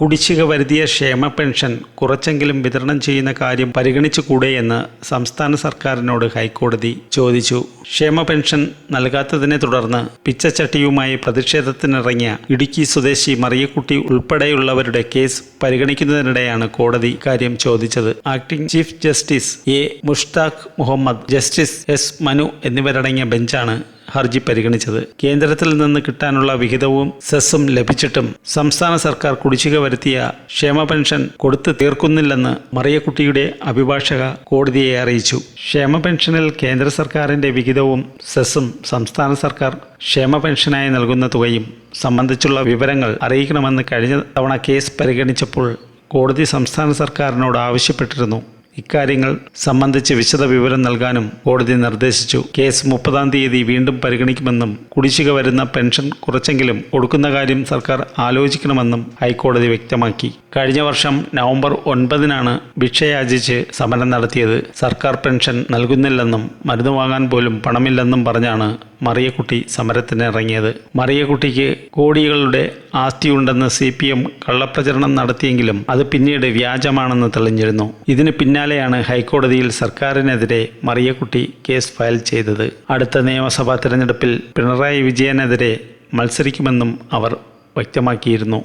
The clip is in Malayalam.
കുടിശ്ശിക വരുത്തിയ ക്ഷേമ പെൻഷൻ കുറച്ചെങ്കിലും വിതരണം ചെയ്യുന്ന കാര്യം പരിഗണിച്ചുകൂടെയെന്ന് സംസ്ഥാന സർക്കാരിനോട് ഹൈക്കോടതി ചോദിച്ചു. ക്ഷേമ പെൻഷൻ നൽകാത്തതിനെ തുടർന്ന് പിച്ചച്ചട്ടിയുമായി പ്രതിഷേധത്തിനിറങ്ങിയ ഇടുക്കി സ്വദേശി മറിയക്കുട്ടി ഉൾപ്പെടെയുള്ളവരുടെ കേസ് പരിഗണിക്കുന്നതിനിടെയാണ് കോടതി കാര്യം ചോദിച്ചത്. Acting chief justice A Mushtaq Muhammad justice S Manu എന്നിവരടങ്ങിയ ബെഞ്ചാണ് ഹർജി പരിഗണിച്ചത്. കേന്ദ്രത്തിൽ നിന്ന് കിട്ടാനുള്ള വിഹിതവും സെസ്സും ലഭിച്ചിട്ടും സംസ്ഥാന സർക്കാർ കുടിശ്ശിക വരുത്തിയ ക്ഷേമ പെൻഷൻ കൊടുത്തു തീർക്കുന്നില്ലെന്ന് മറിയക്കുട്ടിയുടെ അഭിഭാഷക കോടതിയെ അറിയിച്ചു. ക്ഷേമ പെൻഷനിൽ കേന്ദ്ര സർക്കാരിന്റെ വിഹിതവും സെസ്സും സംസ്ഥാന സർക്കാർ ക്ഷേമ പെൻഷനായി നൽകുന്ന തുകയും സംബന്ധിച്ചുള്ള വിവരങ്ങൾ അറിയിക്കണമെന്ന് കഴിഞ്ഞ തവണ കേസ് പരിഗണിച്ചപ്പോൾ കോടതി സംസ്ഥാന സർക്കാരിനോട് ആവശ്യപ്പെട്ടിരുന്നു. ഇക്കാര്യങ്ങൾ സംബന്ധിച്ച് വിശദ വിവരം നൽകാനും കോടതി നിർദ്ദേശിച്ചു. കേസ് മുപ്പതാം തീയതി വീണ്ടും പരിഗണിക്കുമെന്നും കുടിശ്ശിക വരുന്ന പെൻഷൻ കുറച്ചെങ്കിലും കൊടുക്കുന്ന കാര്യം സർക്കാർ ആലോചിക്കണമെന്നും ഹൈക്കോടതി വ്യക്തമാക്കി. കഴിഞ്ഞ വർഷം നവംബർ ഒൻപതിനാണ് ഭിക്ഷയാചിച്ച് സമരം നടത്തിയത്. സർക്കാർ പെൻഷൻ നൽകുന്നില്ലെന്നും മരുന്ന് വാങ്ങാൻ പോലും പണമില്ലെന്നും പറഞ്ഞാണ് മറിയക്കുട്ടി സമരത്തിനിറങ്ങിയത് മറിയക്കുട്ടിക്ക് കോടികളുടെ ആസ്തിയുണ്ടെന്ന് സി പി എം കള്ളപ്രചരണം നടത്തിയെങ്കിലും അത് പിന്നീട് വ്യാജമാണെന്ന് തെളിഞ്ഞിരുന്നു. ഇതിന് പിന്നാലെയാണ് ഹൈക്കോടതിയിൽ സർക്കാരിനെതിരെ മറിയക്കുട്ടി കേസ് ഫയൽ ചെയ്തത്. അടുത്ത നിയമസഭാ തിരഞ്ഞെടുപ്പിൽ പിണറായി വിജയനെതിരെ മത്സരിക്കുമെന്നും അവർ വ്യക്തമാക്കിയിരുന്നു.